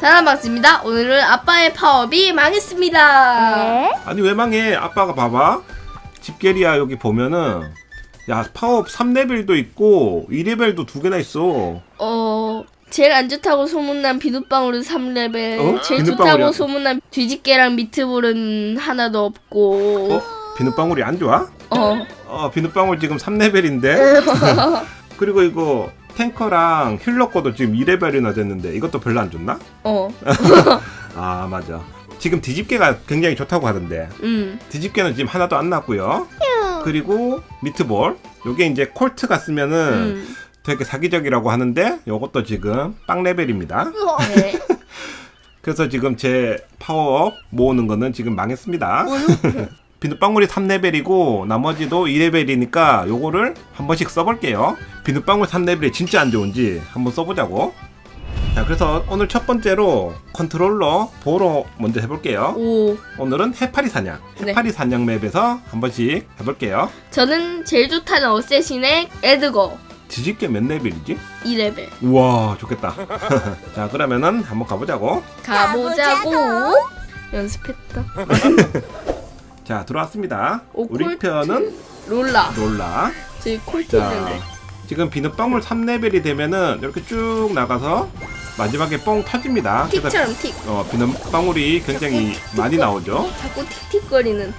사랑박스입니다. 오늘은 아빠의 파업이 망했습니다. 아니 왜 망해? 아빠가 봐봐. 집게리아 여기 보면은 야 파업 3레벨도 있고 2레벨도 두 개나 있어. 어, 제일 안 좋다고 소문난 비눗방울은 3레벨, 어? 제일 비눗방울이야? 좋다고 소문난 뒤집개랑 미트볼은 하나도 없고, 어? 비눗방울이 안 좋아? 어, 어 비눗방울 지금 3레벨인데. 그리고 이거 탱커랑 힐러 거도 지금 2레벨이나 됐는데 이것도 별로 안 좋나? 어, 아 맞아. 지금 뒤집개가 굉장히 좋다고 하던데 음, 뒤집개는 지금 하나도 안 났고요. 그리고 미트볼 요게 이제 콜트가 쓰면은 음. 되게 사기적이라고 하는데 요것도 지금 빵 레벨입니다. 네. 그래서 지금 제 파워업 모으는 거는 지금 망했습니다. 비눗방울이 3레벨이고 나머지도 2레벨이니까 요거를 한 번씩 써볼게요. 비눗방울 3레벨이 진짜 안 좋은지 한번 써보자고. 자, 그래서 오늘 첫 번째로 컨트롤러 보러 먼저 해볼게요. 오, 오늘은 해파리 사냥. 네. 해파리 사냥 맵에서 한 번씩 해볼게요. 저는 제일 좋다는 어쌔신의 에드거 뒤집게 몇 레벨이지? 2레벨. 우와, 좋겠다. 자, 그러면은 한번 가보자고. 가보자고. 연습했다. 자, 들어왔습니다. 오, 우리. 편은 롤라. 롤라. 저기 콜트 자, 있는데. 지금 비눗방울 3레벨이 되면은 이렇게 쭉 나가서 마지막에 뽕 터집니다. 그래서 틱처럼 틱. 어, 비눗방울이 굉장히 많이 나오죠. 자꾸 틱틱거리는.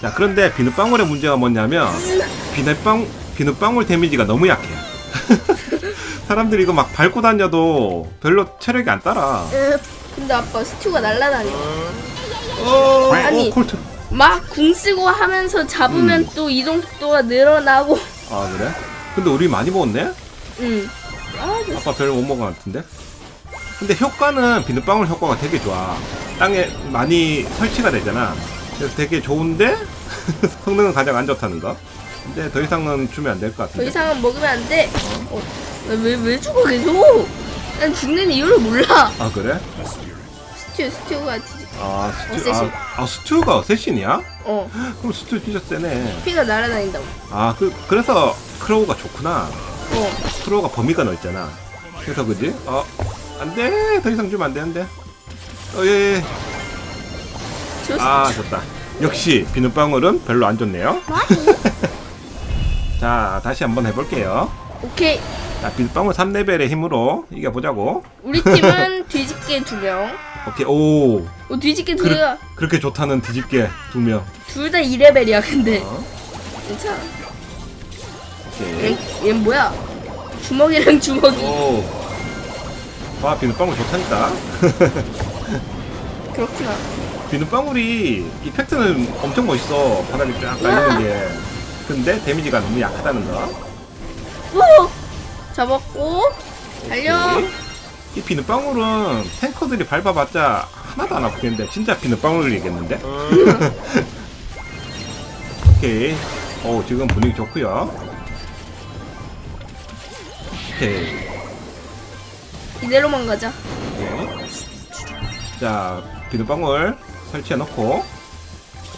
자, 그런데 비눗방울의 문제가 뭐냐면 비눗방 비눗방울 데미지가 너무 약해. 사람들이 이거 막 밟고 다녀도 별로 체력이 안 따라. 근데 아빠 스튜가 날라다녀. 어, 아니. 어, 콜트. 막 궁 쓰고 하면서 잡으면 음. 또 이동 속도가 늘어나고. 아, 그래? 근데 우리 많이 먹었네? 응. 아, 저 아까 별로 못 먹은 것 같은데? 근데 효과는 비눗방울 효과가 되게 좋아. 땅에 많이 설치가 되잖아. 그래서 되게 좋은데 성능은 가장 안 좋다는 거. 근데 더 이상은 주면 안 될것더 같은데. 이상은 먹으면 안 돼. 어, 왜, 왜 죽어 계속? 난 죽는 이유를 몰라. 아 그래? 스튜, 스튜가 뒤아 스튜 어쌔신. 아, 아 스튜가 어쌔신이야? 어, 그럼 스튜 진짜 세네. 피가 날아다닌다고. 아그 그래서 크로우가 좋구나. 어, 크로우가 범위가 넓잖아. 그래서 그지? 어 안돼 더 이상 주면 안 되는데. 어예. 예. 저 아 좋다 역시 비눗방울은 별로 안 좋네요 자 다시 한번 해볼게요 오케이. 자 비눗방울 3레벨의 힘으로 이겨보자고 우리 팀은 뒤집개 두 명. 오케이 오 어, 두 그래. 명. 그렇게 좋다는 뒤집게 두명 둘 다 2레벨이야, 근데. 어? 괜찮아. 오케이 얘, 얘 뭐야? 주먹이랑 주먹이. 오와 비눗방울 좋다니까 그렇구나. 비눗방울이 이펙트는 엄청 멋있어 바닥에 쫙 깔리는 게 근데 데미지가 너무 약하다는 거 오! 잡았고. 달려. 오케이. 이 비눗방울은 탱커들이 밟아봤자 하나도 안 아프겠는데 진짜 비눗방울이겠는데? 오케이. 오 지금 분위기 좋고요. 오케이. 이대로만 가자. 오케이. 자 비눗방울 설치해 놓고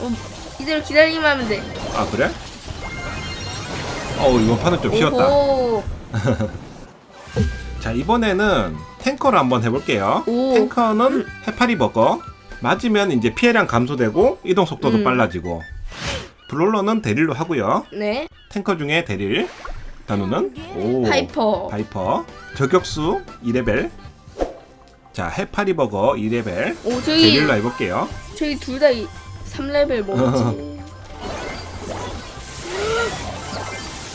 어, 이대로 기다리기만 하면 돼. 아 그래? 어 이번 판은 좀 쉬웠다. 오호. 자 이번에는 탱커를 한번 해볼게요. 오. 탱커는 해파리 버거 맞으면 이제 피해량 감소되고 이동 속도도 음. 빨라지고 블롤러는 대릴로 하고요. 네. 탱커 중에 대릴 단우는 오 파이퍼. 파이퍼 저격수 2레벨 자 해파리 버거 2레벨 오, 저희, 대릴로 해볼게요. 저희 둘 다 3레벨 먹었지.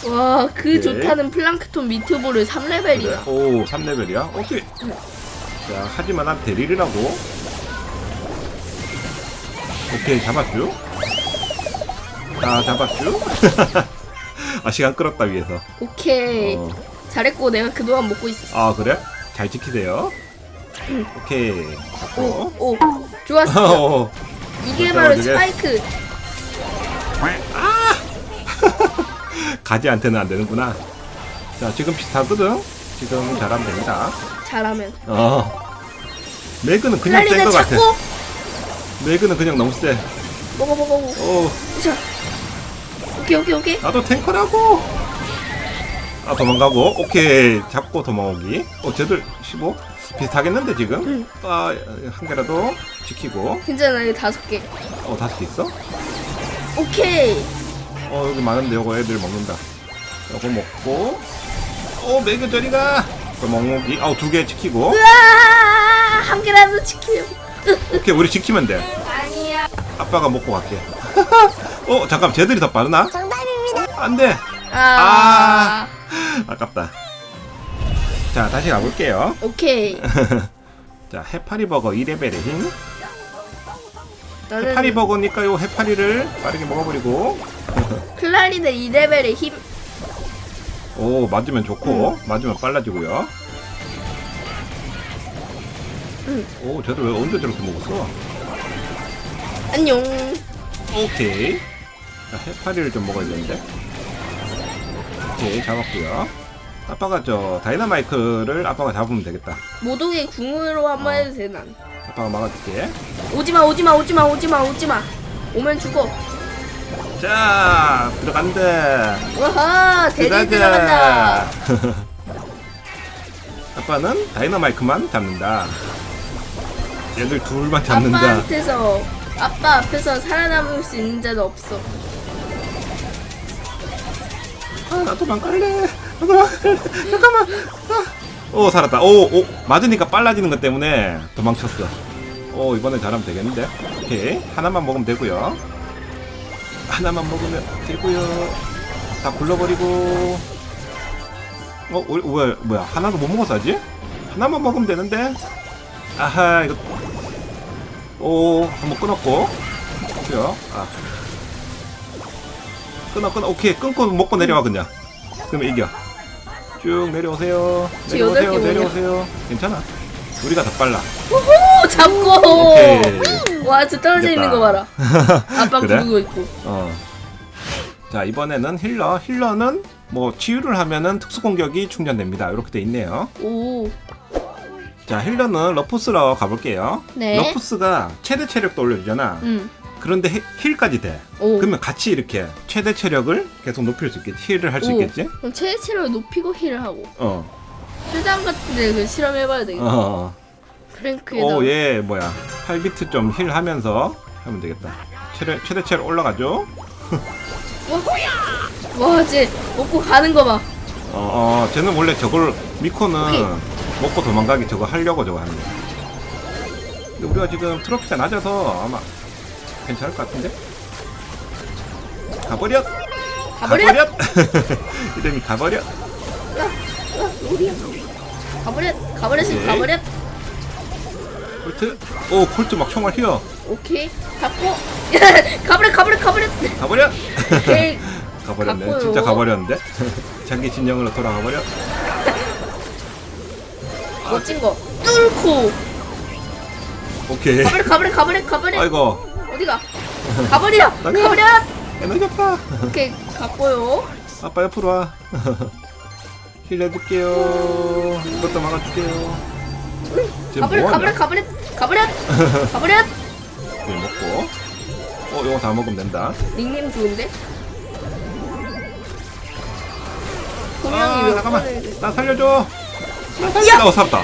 와, 그 오케이. 좋다는 플랑크톤 미트볼을 3레벨이야. 오 3레벨이야? 오케이. 자 하지만 난 대릴이라고. 오케이 잡았죠. 자 잡았죠. 아 시간 끌었다 위해서. 오케이. 어. 잘했고, 내가 그동안 먹고 있었어. 아 그래? 잘 지키세요. 오케이. 오, 잡고. 오. 좋았어. 어. 이게 바로 저게. 스파이크. 가지한테는 안 되는구나. 자 지금 비슷하거든. 지금 잘하면 됩니다. 잘하면. 어. 매그는 그냥 센 것 같아. 잡고 매그는 그냥 너무 세. 먹어 먹어 먹어. 오, 자. 오케이 오케이 오케이. 나도 탱커라고. 아 도망가고. 오케이 잡고 도망오기. 어 쟤들 15. 비슷하겠는데 지금? 응. 아, 한 개라도 지키고. 괜찮아 여기 다섯 개 어, 다섯 개 있어? 오케이 어, 여기 많은데 요거 애들 먹는다. 요거 먹고. 어, 매겨 저리가. 또 먹기. 어, 두개 지키고. 으아 한 개라도 지키려고 오케이, 우리 지키면 돼. 아니야 아빠가 먹고 갈게. 어, 잠깐, 쟤들이 더 빠르나? 정답입니다. 안 돼. 아, 아깝다. 자, 다시 가볼게요. 오케이 자, 해파리 버거 2레벨의 힘. 나는 해파리 버거니까 요 해파리를 빠르게 먹어버리고. 클라리넷 2레벨의 힘 오, 맞으면 좋고, 맞으면 빨라지고요. 응. 오, 쟤들 왜 언제 저렇게 먹었어? 안녕 오케이. 자, 해파리를 좀 먹어야 되는데. 오케이, 잡았고요. 아빠가 저 다이나마이크를 아빠가 잡으면 되겠다. 모독의 궁으로 한 번 해도 돼 난. 아빠가 막아줄게. 오지마 오지마 오지마 오지마 오지마 오면 죽어 자, 들어간다. 와하 대리 들어간다 아빠는 다이너마이크만 잡는다. 얘들 둘만 잡는다. 아빠한테서 아빠 앞에서 살아남을 수 있는 자는 없어 아, 나 도 망갈래. 나 도 망갈래. 잠깐만. 아. 오, 살았다. 오, 오, 맞으니까 빨라지는 것 때문에 도망쳤어. 오, 이번엔 잘하면 되겠는데? 오케이. 하나만 먹으면 되고요. 하나만 먹으면 되고요. 다 굴러버리고. 어, 왜, 뭐야. 하나도 못 먹었어, 아직? 하나만 먹으면 되는데? 아하, 이거. 오, 한번 끊었고. 그요 아. 끊어, 끊어. 오케이. 끊고 먹고 내려와, 그냥. 그러면 이겨. 쭉 내려오세요. 저 여덟 개 내려오세요, 뭐냐? 내려오세요. 괜찮아. 우리가 더 빨라. 오 잡고 오케이. 와저 떨어져 있는 거 봐라 아빠 그래? 구르고 있고 어. 자, 이번에는 힐러. 힐러는 뭐 치유를 하면은 특수 공격이 충전됩니다. 이렇게 돼 있네요. 오 자, 힐러는 러푸스로 가볼게요. 네. 러푸스가 최대 체력도 올려주잖아. 음. 그런데 힐- 힐까지 돼. 오. 그러면 같이 이렇게 최대 체력을 계속 높일 수 있겠지. 힐을 할 수 오. 있겠지. 그럼 최대치를 높이고 힐을 하고 어. 최장 같은데 그 실험해봐야 되겠다 어. 프랭크에다 오, 얘 뭐야? 8비트 좀 힐 하면서 하면 되겠다. 최대 최대 체력 올라가죠. 와쟤 먹고 가는 거 봐 어, 어, 쟤는 원래 저걸 미코는. 먹고 도망가기 저거 하려고 저거 하는 거야. 근데 우리가 지금 트로피가 낮아서 아마 괜찮을 것 같은데? 가버려! 가버려 이름이 가버려! 가버려 가버려 오케이. 가버려 콜트! 오, 콜트 막 총알 휘어! 오케이 잡고 가버려 가버려 가버려 가버려! 오케이 가버렸네. 갔고요. 진짜 가버렸는데? 자기 진영으로 돌아가버려? 멋진 거 뚫고 오케이. 가버려 가버려 가버려 가버려 아이고, 어디가 가버려. 가버려 에너지 없다! 오케이 갔고요 아빠 옆으로 와. 힐 해줄게요. 이것도 막아줄게요. 지금 가버려 뭐하냐? 가버려 가버려 가버려 가버려 이거 먹고. 어, 이거 다 먹으면 된다. 닉네임 좋은데 아, 분명히 몇 잠깐만. 번을 나 살려줘. 나 살려. 야! 어, 살았다.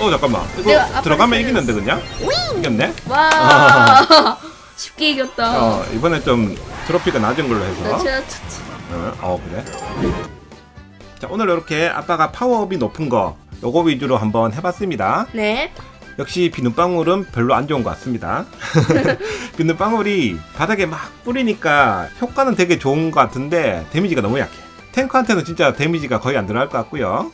어, 잠깐만. 이거 내가 아빠를 들어가면. 이기는데 그냥? 이겼네. 와 쉽게 이겼다 어, 이번에 좀 트로피가 낮은 걸로 나 해서. 최다 쳤지 어, 어, 그래. 자, 오늘 이렇게 아빠가 파워업이 높은 거 요거 위주로 한번 해봤습니다. 네 역시 비눗방울은 별로 안 좋은 것 같습니다. 비눗방울이 바닥에 막 뿌리니까 효과는 되게 좋은 것 같은데 데미지가 너무 약해. 탱크한테는 진짜 데미지가 거의 안 들어갈 것 같고요.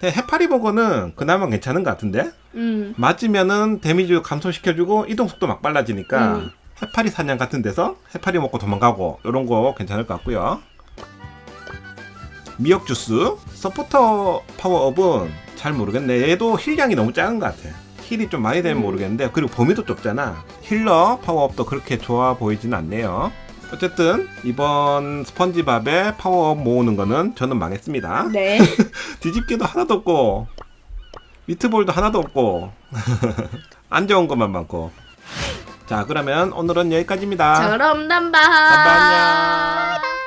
근데 해파리 버거는 그나마 괜찮은 것 같은데 음. 맞으면은 데미지 감소시켜주고 이동 속도 막 빨라지니까 음. 해파리 사냥 같은 데서 해파리 먹고 도망가고 이런 거 괜찮을 것 같고요. 미역 주스 서포터 파워업은 잘 모르겠네. 얘도 힐량이 너무 작은 것 같아. 힐이 좀 많이 되면 음. 모르겠는데 그리고 범위도 좁잖아. 힐러 파워업도 그렇게 좋아 보이지는 않네요. 어쨌든 이번 스펀지밥에 파워업 모으는 거는 저는 망했습니다. 네 뒤집기도 하나도 없고 미트볼도 하나도 없고 안 좋은 것만 많고 자 그러면 오늘은 여기까지입니다. 남바 남바 안녕.